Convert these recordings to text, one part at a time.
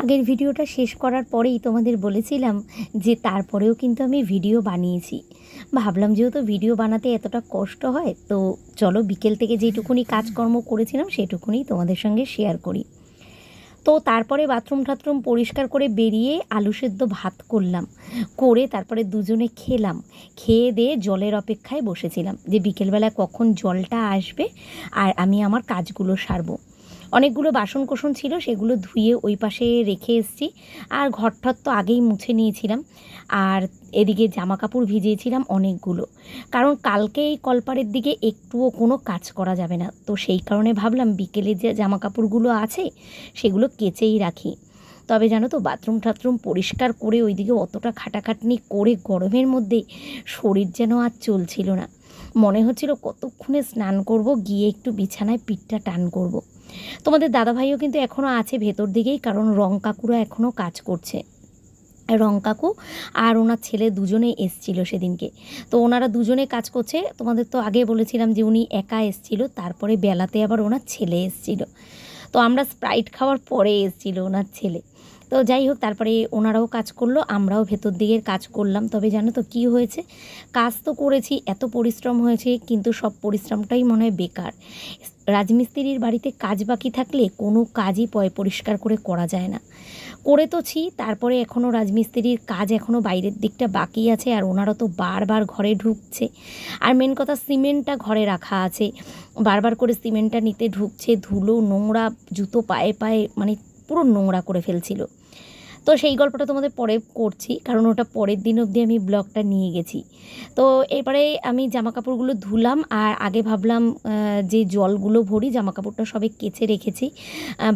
আগের ভিডিওটা শেষ করার পরেই তোমাদের বলেছিলাম যে তারপরেও কিন্তু আমি ভিডিও বানিয়েছি। ভাবলাম যেহেতু ভিডিও বানাতে এতটা কষ্ট হয়, তো চলো বিকেল থেকে যেটুকুনি কাজকর্ম করেছিলাম সেটুকুনি তোমাদের সঙ্গে শেয়ার করি। তো তারপরে বাথরুম টাথরুম পরিষ্কার করে বেরিয়ে আলু সেদ্ধ ভাত করলাম, করে তারপরে দুজনে খেলাম। খেয়ে দিয়ে জলের অপেক্ষায় বসেছিলাম যে বিকেলবেলা কখন জলটা আসবে আর আমি আমার কাজগুলো সারবো। অনেকগুলো বাসন কোসন ছিল, সেগুলো ধুয়ে ওই পাশে রেখে এসেছি। আর ঘরঠর তো আগেই মুছে নিয়েছিলাম। আর এদিকে জামা কাপড় ভিজিয়েছিলাম অনেকগুলো। কারণ কালকে এই কলপারের দিকে একটুও কোনো কাজ করা যাবে না। তো সেই কারণে ভাবলাম বিকেলে যে জামা কাপড়গুলো আছে, সেগুলো কেচেই রাখি। তবে জানো তো, বাথরুম টাথরুম পরিষ্কার করে ওইদিকে অতটা খাটাখাটনি করে গরমের মধ্যে শরীর যেন আর চলছিল না। মনে হচ্ছিল কতক্ষণে স্নান করব, গিয়ে একটু বিছানায় পিঠটা টান করব। তোমাদের দাদাভাইও কিন্তু এখনও আছে ভেতর দিকেই, কারণ রং কাকুরা এখনও কাজ করছে। রং কাকু আর ওনার ছেলে দুজনে এসছিল সেদিনকে। তো ওনারা দুজনে কাজ করছে। তোমাদের তো আগে বলেছিলাম যে উনি একা এসছিল, তারপরে বেলাতে আবার ওনার ছেলে এসছিল। তো আমরা স্প্রাইট খাওয়ার পরে এসছিল ওনার ছেলে। তো যাই হোক, তারপরে ওনারাও কাজ করল, আমরাও ভেতর দিকের কাজ করলাম। তবে জানো তো কী হয়েছে? কাজ তো করেছি, এত পরিশ্রম হয়েছে, কিন্তু সব পরিশ্রমটাই মনে হয় বেকার। রাজমিস্ত্রির বাড়িতে কাজ বাকি থাকলে কোনো কাজই পয়, পরিষ্কার করে করা যায় না। করে তো ছি, তারপরে এখনও রাজমিস্ত্রির কাজ এখনও বাইরের দিকটা বাকি আছে, আর ওনারা তো বারবার ঘরে ঢুকছে। আর মেন কথা, সিমেন্টটা ঘরে রাখা আছে। বারবার করে সিমেন্টটা নিতে ঢুকছে, ধুলো, নোংরা, জুতো পায়ে পায়ে মানে পুরো নোংরা করে ফেলছিল। তো সেই গল্পটা তোমাদের পরে করছি, কারণ ওটা পরের দিন অবধি আমি ব্লগটা নিয়ে গেছি। তো এবারে আমি জামা কাপড়গুলো ধুলাম আর আগে ভাবলাম যে জলগুলো ভরি জামা কাপড়টা সবে কেচে রেখেছি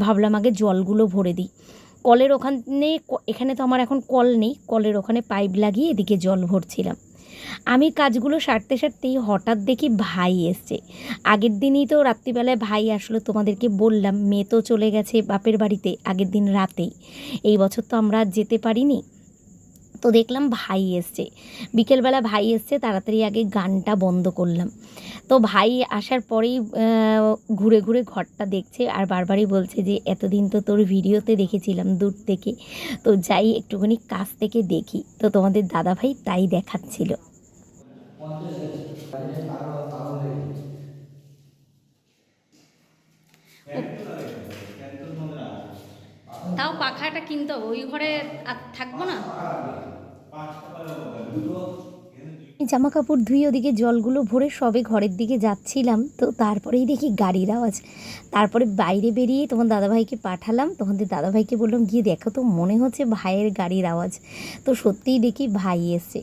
ভাবলাম আগে জলগুলো ভরে দিই। কলের ওখানে, এখানে তো আমার এখন কল নেই, কলের ওখানে পাইপ লাগিয়ে এদিকে জল ভরছিলাম। আমি কাজগুলো সারতে সারতেই হঠাৎ দেখি ভাই এসছে। আগের দিনই তো রাত্রিবেলায় ভাই আসলো তোমাদেরকে বললাম, মেয়ে তো চলে গেছে বাপের বাড়িতে আগের দিন রাতেই। এই বছর তো আমরা যেতে পারিনি। তো দেখলাম ভাই এসছে। বিকেলবেলা ভাই এসছে, তাড়াতাড়ি আগে গানটা বন্ধ করলাম। তো ভাই আসার পরেই ঘুরে ঘুরে ঘরটা দেখছে আর বারবারই বলছে যে, এতদিন তো তোর ভিডিওতে দেখেছিলাম দূর থেকে। তো যাই একটুখানি কাছ থেকে দেখি। তো তোমাদের দাদা ভাই তাই দেখাচ্ছিল। তাও পাখাটা কিনতে হবে ওই ঘরে আর থাকব না? জামা কাপড় ধুয়ে ওদিকে জলগুলো ভরে সবে ঘরের দিকে যাচ্ছিলাম, তো তারপরেই দেখি গাড়ির আওয়াজ। তারপরে বাইরে বেরিয়ে তোমার দাদাভাইকে পাঠালাম, তোমাদের দাদাভাইকে বললাম, গিয়ে দেখো তো, মনে হচ্ছে ভাইয়ের গাড়ির আওয়াজ। তো সত্যিই দেখি ভাই এসছে।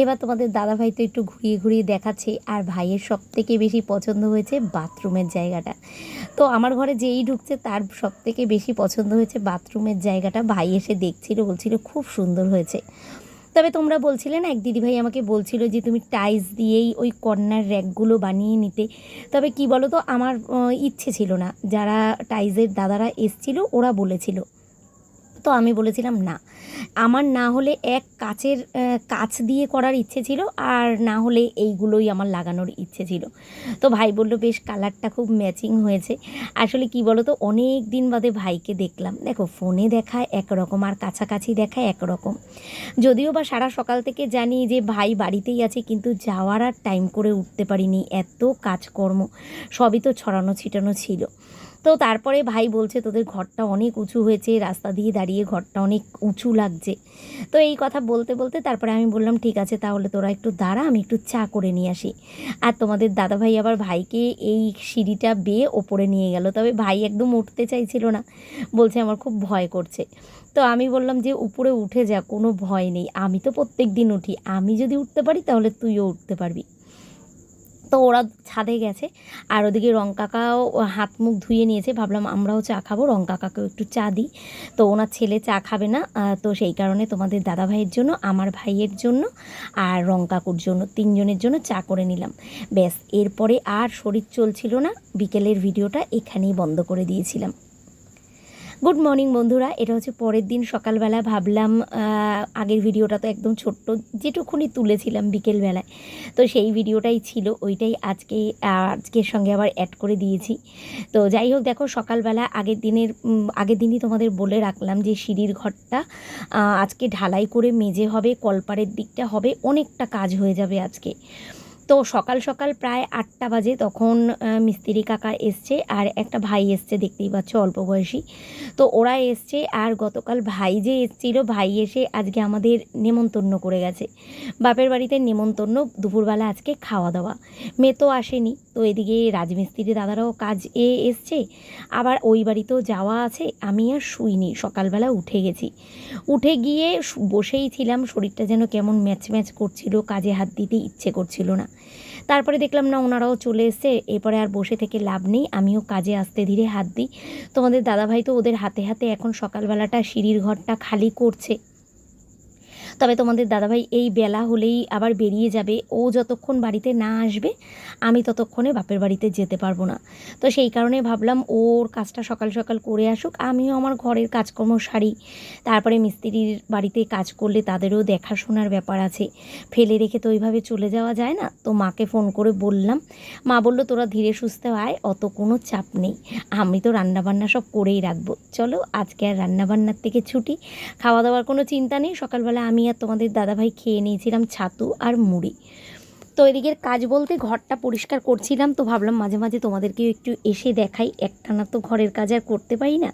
এবার তোমাদের দাদাভাই তো একটু ঘুরিয়ে ঘুরিয়ে দেখাচ্ছে, আর ভাইয়ের সব থেকে বেশি পছন্দ হয়েছে বাথরুমের জায়গাটা। তো আমার ঘরে যেই ঢুকছে, তার সব থেকে বেশি পছন্দ হয়েছে বাথরুমের জায়গাটা। ভাই এসে দেখছিল, বলছিল, খুব সুন্দর হয়েছে। তবে তোমরা বলছিলে না, এক দিদিভাই আমাকে বলছিল যে তুমি টাইস দিয়েই ওই কর্নার র্যাকগুলো বানিয়ে নিতে। তবে কি বলো তো আমার ইচ্ছে ছিল না। যারা টাইজের দাদারা এসছিল, ওরা বলেছিল। তো আমি বলেছিলাম না। আমার না হলে এক কাচের কাচ দিয়ে করার ইচ্ছে ছিল আর না হলে এইগুলোই আমার লাগানোর ইচ্ছে ছিল। তো ভাই বলল, বেশ, কালারটা খুব ম্যাচিং হয়েছে। আসলে কি বলো তো অনেক দিন বাদে ভাইকে দেখলাম। দেখো, ফোনে দেখায় একরকম আর কাছাকাছি দেখায় একরকম। যদিও বা সারা সকাল থেকে জানি যে ভাই বাড়িতেই আছে, কিন্তু যাওয়ার আর টাইম করে উঠতে পারিনি। এত কাজকর্ম, সবই তো ছড়ানো ছিটানো ছিল। তো তারপরে ভাই বলছে, তোদের ঘরটা অনেক উঁচু হয়েছে, রাস্তা দিয়ে দাঁড়িয়ে ঘরটা অনেক উঁচু লাগছে। তো এই কথা বলতে বলতে তারপরে আমি বললাম, ঠিক আছে, তাহলে তোরা একটু দাঁড়া, আমি একটু চা করে নিয়ে আসি। আর তোমাদের দাদাভাই আবার ভাইকে এই সিঁড়িটা বেয়ে ওপরে নিয়ে গেল। তবে ভাই একদম উঠতে চাইছিল না, বলছে আমার খুব ভয় করছে। তো আমি বললাম যে, উপরে উঠে যা, কোনো ভয় নেই। আমি তো প্রত্যেক দিন উঠি। আমি যদি উঠতে পারি, তাহলে তুইও উঠতে পারবি। তো ওরা ছাদে গেছে। আর ওদিকে রং কাকাও হাত মুখ ধুয়ে নিয়েছে। ভাবলাম আমরাও চা খাব, রং কাকাকেও একটু চা দিই। তো ওনার ছেলে চা খাবে না তো সেই কারণে তোমাদের দাদা ভাইয়ের জন্য, আমার ভাইয়ের জন্য আর রং কাকুর জন্য, তিনজনের জন্য চা করে নিলাম। ব্যাস, এরপরে আর শরীর চলছিল না। বিকেলের ভিডিওটা এখানেই বন্ধ করে দিয়েছিলাম। গুড মর্নিং বন্ধুরা। এটা হচ্ছে পরের দিন সকালবেলা। ভাবলাম আগের ভিডিওটা তো একদম ছোট্ট, যেটুকুনি তুলেছিলাম বিকেলবেলায়। তো সেই ভিডিওটাই ছিল, ওইটাই আজকে আজকের সঙ্গে আবার অ্যাড করে দিয়েছি। তো যাই হোক, দেখো, সকালবেলা আগের দিনের আগের দিনই তোমাদের বলে রাখলাম যে সিঁড়ির ঘরটা আজকে ঢালাই করে মেজে হবে, কলপারের দিকটা হবে, অনেকটা কাজ হয়ে যাবে আজকে। তো সকাল সকাল প্রায় আটটা বাজে তখন মিস্ত্রি কাকা এসছে আর একটা ভাই এসছে, দেখতেই পাচ্ছ অল্প বয়সী। তো ওরা এসছে আর গতকাল ভাই যে এসছিল, ভাই এসে আজকে আমাদের নেমন্তন্ন করে গেছে। বাপের বাড়িতে নেমন্তন্ন, দুপুরবেলা আজকে খাওয়া দাওয়া। মেয়ে তো আসেনি, তো এদিকে রাজমিস্ত্রি দাদারাও কাজ এ এসছে। আবার ওই বাড়িতেও যাওয়া আছে, আমি আর শুইনি, সকালবেলা উঠে গেছি। উঠে গিয়ে বসেই ছিলাম, শরীরটা যেন কেমন ম্যাচ ম্যাচ করছিল, কাজে হাত দিতে ইচ্ছে করছিল না। তারপরে দেখলাম না, ওনারাও চলে এসছে। এরপরে আর বসে থেকে লাভ নেই। আমিও কাজে আসতে ধীরে হাত দিই। তোমাদের দাদাভাই তো ওদের হাতে হাতে এখন সকালবেলাটা সিঁড়ির ঘরটা খালি করছে। তবে তোমাদের দাদাভাই এই বেলা হলেই আবার বেরিয়ে যাবে। ও যতক্ষণ বাড়িতে না আসবে, আমি ততক্ষণে বাপের বাড়িতে যেতে পারব না। তো সেই কারণে ভাবলাম ওর কাজটা সকাল সকাল করে আসুক, আমিও আমার ঘরের কাজকর্ম সারি। তারপরে মিস্ত্রির বাড়িতে কাজ করলে তাদেরও দেখাশোনার ব্যাপার আছে। ফেলে রেখে তো ওইভাবে চলে যাওয়া যায় না। তো মাকে ফোন করে বললাম, মা বলল তোরা ধীরে সুস্থে আয়, অত কোনো চাপ নেই। আমি তো রান্নাবান্না সব করেই রাখব। চলো আজকে আর রান্নাবান্নার থেকে ছুটি। খাওয়া দাওয়ার কোনো চিন্তা নেই। সকালবেলা আমি আর তোমাদের দাদাভাই খেয়ে নিয়েছিলাম ছাতু আর মুড়ি। তো এদিকের কাজ বলতে ঘরটা পরিষ্কার করছিলাম তো ভাবলাম মাঝে মাঝে তোমাদেরকেও একটু এসে দেখাই। একটানা তো ঘরের কাজ আর করতে পারি না।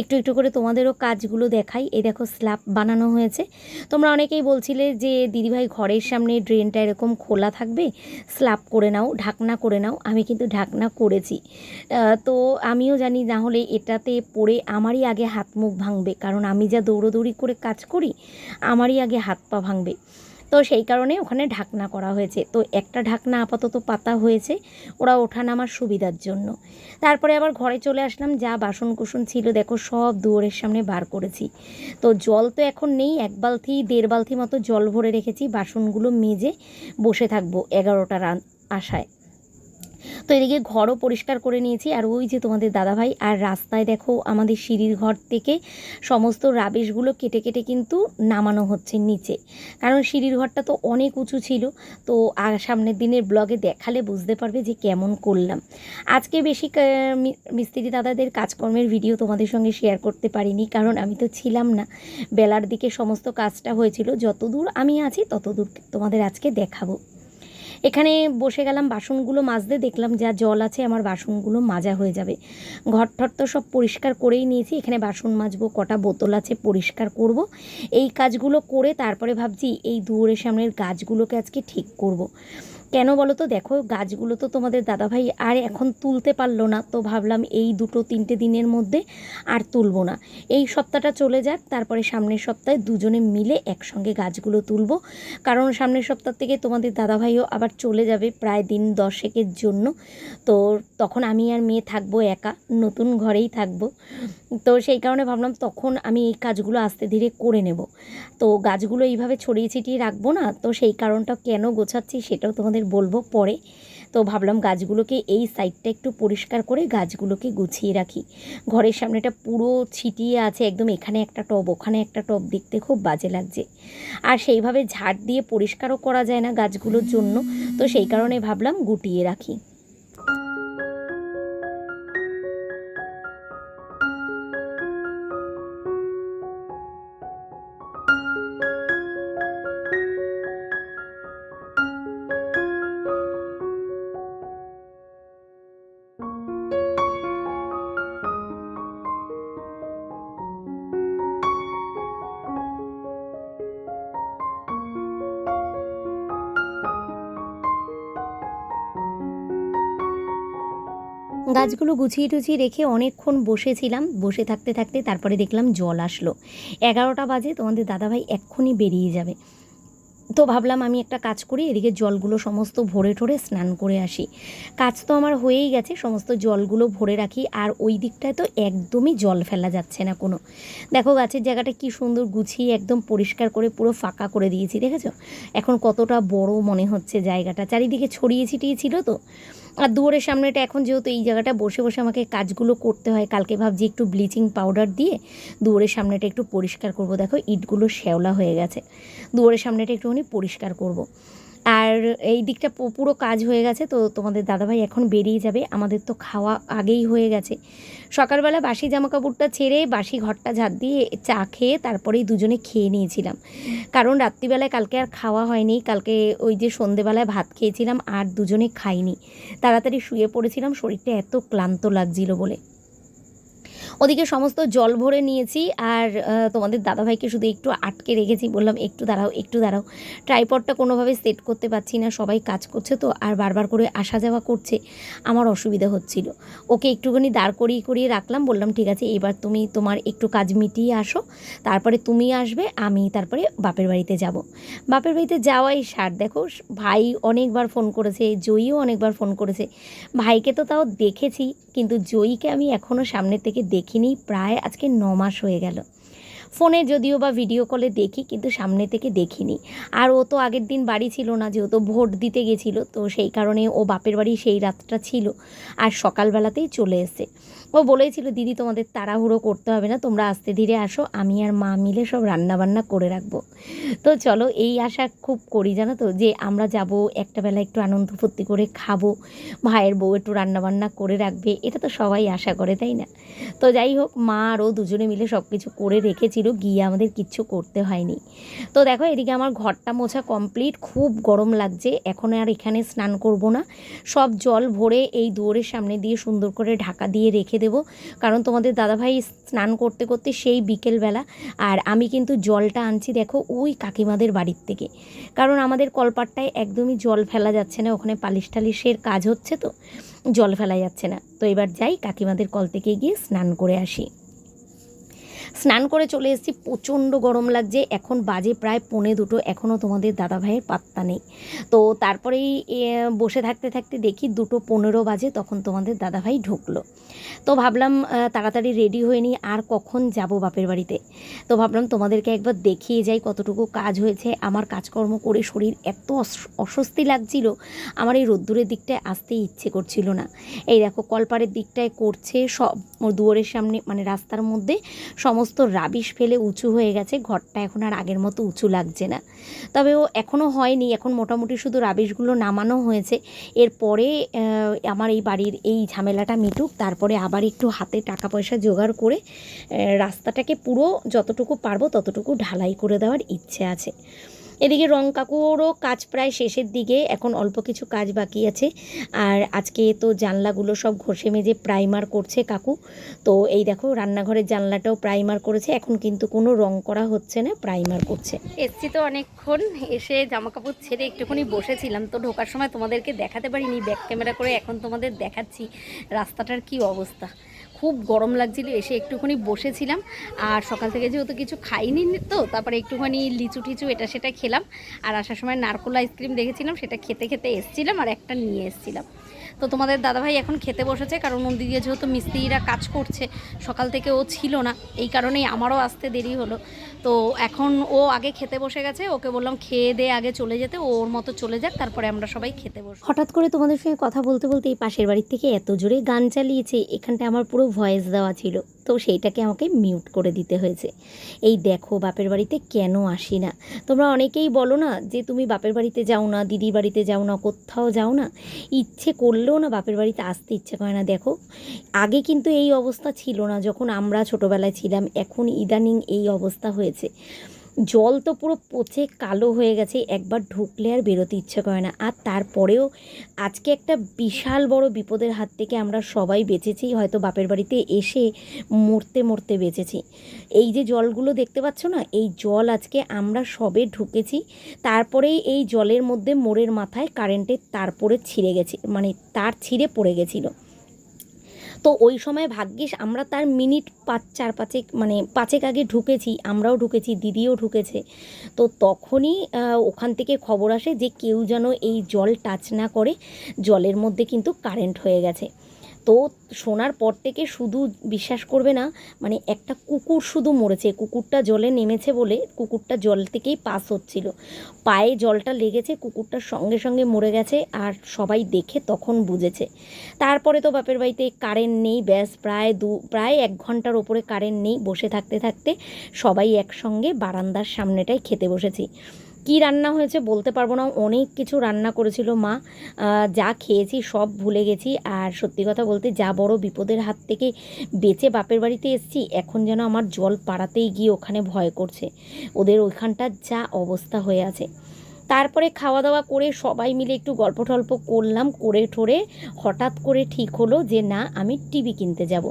একটু একটু করে তোমাদেরও কাজগুলো দেখাই। এই দেখো স্ল্যাব বানানো হয়েছে। তোমরা অনেকেই বলছিলে যে দিদিভাই ঘরের সামনে ড্রেনটা এরকম খোলা থাকবে, স্ল্যাব করে নাও, ঢাকনা করে নাও। আমি কিন্তু ঢাকনা করেছি। তো আমিও জানি না হলে এটাতে পড়ে আমারই আগে হাত মুখ ভাঙবে। কারণ আমি যা দৌড়োদৌড়ি করে কাজ করি, আমারই আগে হাত পা ভাঙবে। তো সেই কারণে ওখানে ঢাকনা করা হয়েছে। তো একটা ঢাকনা আপাতত পাতা হয়েছে, ওরা ওঠা নামার সুবিধার জন্য। তারপরে আবার ঘরে চলে আসলাম, যা বাসন কুসন ছিল, দেখো সব দুয়ারের সামনে বার করেছি। তো জল তো এখন নেই, এক বালতি, দেড় বালতি মতো জল ভরে রেখেছি, বাসনগুলো মেজে বসে থাকব এগারোটা রান আশায়। তো এদিকে ঘরও পরিষ্কার করে নিয়েছি। আর ওই যে তোমাদের দাদাভাই, আর রাস্তায় দেখো আমাদের সিঁড়ির ঘর থেকে সমস্ত রাবিশগুলো কেটে কেটে কিন্তু নামানো হচ্ছে নিচে। কারণ সিঁড়ির ঘরটা তো অনেক উঁচু ছিল, তো আর সামনের দিনের ব্লগে দেখালে বুঝতে পারবে যে কেমন করলাম। আজকে বেশি মিস্ত্রি দাদাদের কাজকর্মের ভিডিও তোমাদের সঙ্গে শেয়ার করতে পারিনি, কারণ আমি তো ছিলাম না। বেলার দিকে সমস্ত কাজটা হয়েছিল, যতদূর আমি আছি ততদূর তোমাদের আজকে দেখাবো। এখানে বসে গেলাম, বাসনগুলো মাজতে দেখলাম যা জল আছে, আমার বাসনগুলো মাজা হয়ে যাবে ঘর ঠর তো সব পরিষ্কার করেই নিয়েছি, এখানে বাসন মাজবো, কটা বোতল আছে পরিষ্কার করব এই কাজগুলো করে তারপরে ভাবছি এই দুয়ারের সামনের গাছগুলোকে আজকে ঠিক করব। কেন বলো তো? দেখো, গাছগুলো তো তোমাদের দাদাভাই আর এখন তুলতে পারল না, তো ভাবলাম এই দুটো তিনটে দিনের মধ্যে আর তুলবো না। এই সপ্তাহটা চলে যাক, তারপরে সামনের সপ্তাহে দুজনে মিলে একসঙ্গে গাছগুলো তুলবো। কারণ সামনের সপ্তাহ থেকে তোমাদের দাদাভাইও আবার চলে যাবে প্রায় দিন দশেকের জন্য। তো তখন আমি আর মেয়ে থাকব একা, নতুন ঘরেই থাকব। তো সেই কারণে ভাবলাম তখন আমি এই কাজগুলো আস্তে ধীরে করে নেব। তো গাছগুলো এইভাবে ছড়িয়ে ছিটিয়ে রাখব না, তো সেই কারণটা কেন গোছাচ্ছি সেটাও তোমাদের বলব পরে। তো ভাবলাম গাছগুলোকে এই সাইডটা একটু পরিষ্কার করে গাছগুলোকে গুছিয়ে রাখি। ঘরের সামনেটা পুরো ছিটিয়ে আছে, একদম এখানে একটা টব, ওখানে একটা টব দেখতে খুব বাজে লাগছে। আর সেইভাবে ঝাড় দিয়ে পরিষ্কারও করা যায় না গাছগুলোর জন্য, তো সেই কারণে ভাবলাম গুটিয়ে রাখি। গাছগুলো গুছিয়ে টুছিয়ে রেখে অনেকক্ষণ বসেছিলাম। বসে থাকতে থাকতে তারপরে দেখলাম জল আসলো। এগারোটা বাজে, তোমাদের দাদাভাই এক্ষুনি বেরিয়ে যাবে। তো ভাবলাম আমি একটা কাজ করি, এদিকে জলগুলো সমস্ত ভরে ঠরে স্নান করে আসি। কাজ তো আমার হয়েই গেছে, সমস্ত জলগুলো ভরে রাখি, আর ওই দিকটায় তো একদমই জল ফেলা যাচ্ছে না কোনো। দেখো গাছের জায়গাটা কি সুন্দর গুছিয়ে একদম পরিষ্কার করে পুরো ফাঁকা করে দিয়েছি, দেখেছ? এখন কতটা বড় মনে হচ্ছে জায়গাটা। চারিদিকে ছড়িয়ে ছিটিয়ে ছিল তো। আর দুয়ারের সামনেটা এখন যেহেতু এই জায়গাটা বসে বসে আমাকে কাজগুলো করতে হয়, কালকে ভাবছি একটু ব্লিচিং পাউডার দিয়ে দুয়ারের সামনেটা একটু পরিষ্কার করব। দেখো ইটগুলো শ্যাওলা হয়ে গেছে, দুয়ারের সামনেটা একটুখানি পরিষ্কার করব। আর এই দিকটা পুরো কাজ হয়ে গেছে, তো তোমাদের দাদাভাই এখন বেরিয়ে যাবে। আমাদের তো খাওয়া আগেই হয়ে গেছে। সকালবেলা বাসি জামা কাপড়টা ছেড়ে বাসি ঘরটা ঝাঁট দিয়ে চা খেয়ে তারপরেই দুজনে খেয়ে নিয়েছিলাম। কারণ রাত্রিবেলায় কালকে আর খাওয়া হয়নি, কালকে ওই যে সন্ধেবেলায় ভাত খেয়েছিলাম আর দুজনে খাইনি। তাড়াতাড়ি শুয়ে পড়েছিলাম, শরীরটা এত ক্লান্ত লাগছিল বলে। ওদিকে সমস্ত জল ভরে নিয়েছি আর তোমাদের দাদাভাইকে শুধু একটু আটকে রেখেছি। বললাম, একটু দাঁড়াও একটু দাঁড়াও। ট্রাইপডটা কোনোভাবে সেট করতে পারছি না, সবাই কাজ করছে তো, আর বারবার করে আসা যাওয়া করছে, আমার অসুবিধা হচ্ছিল। ওকে একটুখানি দাঁড় করিয়ে করিয়ে রাখলাম, বললাম, ঠিক আছে, এবার তুমি তোমার একটু কাজ মিটিয়ে আসো, তারপরে তুমি আসবে, আমি তারপরে বাপের বাড়িতে যাব। বাপের বাড়িতে যাওয়াই সার, দেখো, ভাই অনেকবার ফোন করেছে, জয়ীও অনেকবার ফোন করেছে। ভাইকে তো তাও দেখেছি, কিন্তু জয়ীকে আমি এখনও সামনে থেকে দেখিনি প্রায় আজকে ন মাস হয়ে গেল। ফোনে যদিও বা ভিডিও কলে দেখি, কিন্তু সামনে থেকে দেখিনি। আর ও তো আগের দিন বাড়ি ছিল না, যেহেতু ভোট দিতে গেছিল, তো সেই কারণে ও বাপের বাড়ি সেই রাতটা ছিল। আর সকালবেলাতেই চলে এসে ও বলেছিল, দিদি, তোমাদের তাড়াহুড়ো করতে হবে না, তোমরা আস্তে ধীরে আসো, আমি আর মা মিলে সব রান্নাবান্না করে রাখব। তো চলো, এই আশা খুব করি, জানো তো, যে আমরা যাব, একটা বেলা একটু আনন্দ ফুর্তি করে খাব, ভাইয়ের বউ একটু রান্নাবান্না করে রাখবে, এটা তো সবাই আশা করে, তাই না? তো যাই হোক, মা আর ও দুজনে মিলে সব কিছু করে রেখেছিল। গিয়ে আমাদের কিচ্ছু করতে হয়নি। তো দেখো, এদিকে আমার ঘরটা মোছা কমপ্লিট খুব গরম লাগছে। এখন আর এখানে স্নান করব না। সব জল ভরে এই দুয়ারের সামনে দিয়ে সুন্দর করে ঢাকা দিয়ে রেখে দেবো। কারণ তোমাদের দাদাভাই স্নান করতে করতে সেই বিকেলবেলা। আর আমি কিন্তু জলটা আনছি, দেখো, ওই কাকিমাদের বাড়ির থেকে। কারণ আমাদের কলপাটটায় একদমই জল ফেলা যাচ্ছে না। ওখানে পালিশ টালিশের কাজ হচ্ছে তো, জল ফেলা যাচ্ছে না। তো এবার যাই কাকিমাদের কল থেকে গিয়ে স্নান করে আসি। স্নান করে চলে এসেছি, প্রচণ্ড গরম লাগছে, এখন বাজে প্রায় পৌনে দুটো, এখনও তোমাদের দাদা ভাইয়ের পাত্তা নেই। তো তারপরেই বসে থাকতে থাকতে দেখি দুটো পনেরো বাজে, তখন তোমাদের দাদাভাই ঢুকলো। তো ভাবলাম তাড়াতাড়ি রেডি হয়ে নিই, আর কখন যাব বাপের বাড়িতে? তো ভাবলাম তোমাদেরকে একবার দেখিয়ে যাই কতটুকু কাজ হয়েছে। আমার কাজকর্ম করে শরীর এত অস্বস্তি লাগছিল, আমার এই রোদ্দুরের দিকটায় আসতে ইচ্ছে করছিল না। এই দেখো, কলপাড়ের দিকটায় করছে সব, দুয়ারের সামনে মানে রাস্তার মধ্যে সমস্ত রাবিশ ফেলে উঁচু হয়ে গেছে, ঘরটা এখন আর আগের মতো উঁচু লাগছে না। তবে ও এখনও হয়নি, এখন মোটামুটি শুধু রাবিশগুলো নামানো হয়েছে। এরপরে আমার এই বাড়ির এই ঝামেলাটা মিটুক, তারপরে আবার একটু হাতে টাকা পয়সা জোগাড় করে রাস্তাটাকে পুরো যতটুকু পারব ততটুকু ঢালাই করে দেওয়ার ইচ্ছে আছে। এদিকে রং কাকুরও কাজ প্রায় শেষের দিকে, এখন অল্প কিছু কাজ বাকি আছে। আর আজকে তো জানলাগুলো সব ঘষে মেজে প্রাইমার করছে কাকু। তো এই দেখো, রান্নাঘরের জানলাটাও প্রাইমার করেছে, এখন কিন্তু কোনো রং করা হচ্ছে না, প্রাইমার করছে। এসছি তো অনেকক্ষণ, এসে জামা কাপড় ছেড়ে একটুখানি বসেছিলাম। তো ঢোকার সময় তোমাদেরকে দেখাতে পারিনি, ব্যাক ক্যামেরা করে এখন তোমাদের দেখাচ্ছি, রাস্তাটার কি অবস্থা। খুব গরম লাগছিল, এসে একটুখানি বসেছিলাম। আর সকাল থেকে যেহেতু কিছু খাইনি তো, তারপরে একটুখানি লিচু টিচু এটা সেটা খেলাম। আর আসার সময় নারকোল আইসক্রিম দেখেছিলাম, সেটা খেতে খেতে এসছিলাম আর একটা নিয়ে এসছিলাম। তো তোমাদের দাদাভাই এখন খেতে বসেছে, কারণ ওদিকে যেহেতু মিস্ত্রিরা কাজ করছে, সকাল থেকে ও ছিল না, এই কারণেই আমারও আসতে দেরি হলো। তো এখন ও আগে খেতে বসে গেছে, ওকে বললাম খেয়ে দিয়ে আগে চলে যেতে ওর মতো চলে যাক, তারপরে আমরা সবাই খেতে বসবো। হঠাৎ করে তোমাদের সঙ্গে কথা বলতে বলতে এই পাশের বাড়ির থেকে এত জোরে গান চালিয়েছে এখানটা আমার পুরো ভয়েস দেওয়া ছিল, তো সেইটাকে আমাকে মিউট করে দিতে হয়েছে। এই দেখো বাপের বাড়িতে কেন আসি না? তোমরা অনেকেই বলো না যে তুমি বাপের বাড়িতে যাও না, দিদির বাড়িতে যাও না, কোথাও যাও না, ইচ্ছে করলেও না বাপের বাড়িতে আসতে ইচ্ছে করে না। দেখো, আগে কিন্তু এই অবস্থা ছিল না। যখন আমরা ছোটোবেলায় ছিলাম, এখন ইদানিং এই অবস্থা হয়েছে। জল তো পুরো পচে কালো হয়ে গেছে, একবার ঢুকলে আর বেরোতে ইচ্ছে করে না। আর তারপরেও আজকে একটা বিশাল বড় বিপদের হাত থেকে আমরা সবাই বেঁচেছি, হয়তো বাপের বাড়িতে এসে মরতে মরতে বেঁচেছি। এই যে জলগুলো দেখতে পাচ্ছ না, এই জল আজকে আমরা সবে ঢুকেছি। তারপরেই এই জলের মধ্যে মোড়ের মাথায় কারেন্টের তারপরে ছিঁড়ে গেছে মানে তার ছিঁড়ে পড়ে গেছিল। তো ওই সময় ভাগ্যিস আমরা তার মিনিট পাঁচ, চার, পাঁচেক মানে পাঁচেক আগে ঢুকেছি, আমরাও ঢুকেছি, দিদিও ঢুকেছে। তো তখনই ওখান থেকে খবর আসে যে কেউ যেন এই জল টাচ না করে, জলের মধ্যে কিন্তু কারেন্ট হয়ে গেছে। তো শোনার পর থেকে শুধু বিশ্বাস করবে না মানে একটা কুকুর শুধু মরেছে, কুকুরটা জলে নেমেছে বলে কুকুরটা জল থেকেই পাস হচ্ছিল। পায়ে জলটা লেগেছে কুকুরটার সঙ্গে সঙ্গে মরে গেছে আর সবাই দেখে তখন বুঝেছে। তারপরে তো বাপের বাড়িতে কারেন্ট নেই, ব্যাস প্রায় দু, প্রায় এক ঘণ্টার ওপরে কারেন্ট নেই, বসে থাকতে থাকতে সবাই একসঙ্গে বারান্দার সামনেটায় খেতে বসেছি। কি রান্না হয়েছে বলতে পারব না। অনেক কিছু রান্না করেছিল মা। যা খেয়েছি সব ভুলে গেছি। আর সত্যি কথা বলতে যা বড় বিপদের হাত থেকে বেঁচে বাপের বাড়িতে এসেছি, এখন যেন আমার জল পাড়াতেই গিয়ে ওখানে ভয় করছে। ওদের ওইখানটার যা অবস্থা হয়ে আছে। তারপরে খাওয়া দাওয়া করে সবাই মিলে একটু গল্প টল্প করলাম, করে ঠোরে হঠাৎ করে ঠিক হলো যে, না, আমি টিভি কিনতে যাব।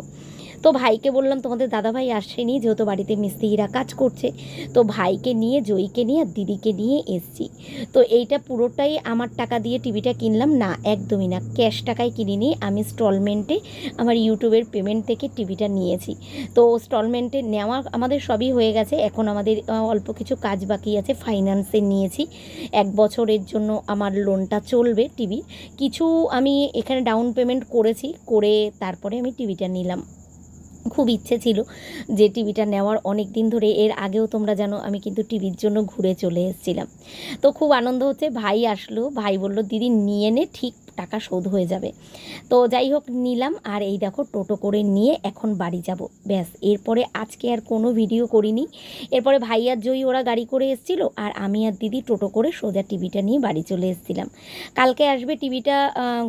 তো ভাইকে বললাম, তোমাদের দাদাভাই আসেনি, যেহেতু বাড়িতে মিস্ত্রিরা কাজ করছে। তো ভাইকে নিয়ে, জয়ীকে নিয়ে আর দিদিকে নিয়ে এসছি। তো এইটা পুরোটাই আমার টাকা দিয়ে টিভিটা কিনলাম। না, একদমই না, ক্যাশ টাকায় কিনিনি। আমি স্টলমেন্টে আমার ইউটিউবের পেমেন্ট থেকে টিভিটা নিয়েছি। তো স্টলমেন্টে নেওয়া আমাদের সবই হয়ে গেছে। এখন আমাদের অল্প কিছু কাজ বাকি আছে, ফাইন্যান্সে নিয়েছি। এক বছরের জন্য আমার লোনটা চলবে টিভি। কিছু আমি এখানে ডাউন পেমেন্ট করেছি, করে তারপরে আমি টিভিটা নিলাম। খুব ইচ্ছে ছিল যে টিভিটা নেওয়ার অনেক দিন ধরে। এর আগেও তোমরা জানো, আমি কিন্তু টিভির জন্য ঘুরে চলে এসেছিলাম। তো খুব আনন্দ হচ্ছে, ভাই আসলো, ভাই বলল, দিদি নিয়ে নে, ঠিক টাকা শোধ হয়ে যাবে। তো যাই হোক, নিলাম। আর এই দেখো, টোটো করে নিয়ে এখন বাড়ি যাব। ব্যাস, এরপরে আজকে আর কোনো ভিডিও করিনি। এরপরে ভাই আর জয়ী, ওরা গাড়ি করে এসেছিল। আর আমি আর দিদি টোটো করে সোজা টিভিটা নিয়ে বাড়ি চলে এসেছিলাম। কালকে আসবে টিভিটা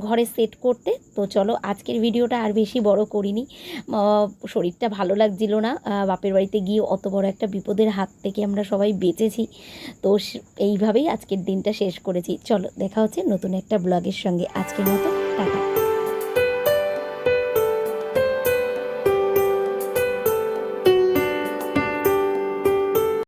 ঘরে সেট করতে। তো চলো, আজকের ভিডিওটা আর বেশি বড় করিনি। শরীরটা ভালো লাগছিল না। বাপের বাড়িতে গিয়ে অত বড় একটা বিপদের হাত থেকে আমরা সবাই বেঁচেছি। তো এইভাবেই আজকের দিনটা শেষ করেছি। চলো, দেখা হচ্ছে নতুন একটা ব্লগের সঙ্গে। আজকের মতো